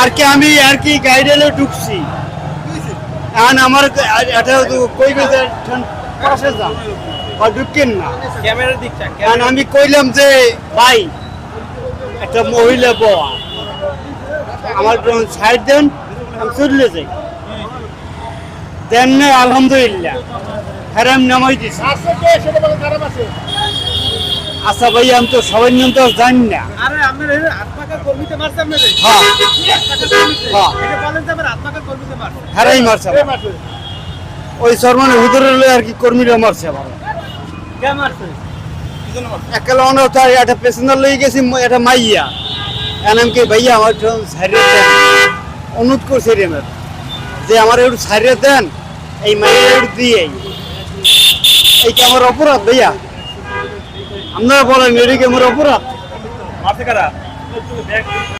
আর কি আমি আর কি গাইডেলে ঢুকছি। এখন আমার এটা তো কই গেছে? পাশে যা আর ঢুকেন না। ক্যামেরার দিকটা কারণ আমি কইলাম যে ভাই একটা মহিলা বয়া। আমার সাইড দেন আমি চলে যাই। দেন না আলহামদুলিল্লাহ। হারাম নামাই দিছি। আচ্ছা ভাই আমি তো সবাই নিয়ম তো জানি না। আরে আপনার কর্মীতে মারছে হ্যাঁ। হ্যাঁ। এটা বলেন যে আমার আত্মাকার কর্মীতে মারছে। ওই সরমানের হুদুরের লই আর কি কর্মীরা মারছে আমার কে মারছে? একালে তার একটা পেসেঞ্জার লই গেছি মাইয়া। ভাইয়া আমার সাইডে দেন। অনুরোধ করছে রে যে আমার একটু সাইডে দেন এই মাইয়া দিয়ে এই কি আমার অপরাধ ভাইয়া? আপনারা বলেন এটা কি আমার অপরাধ মারছে কারা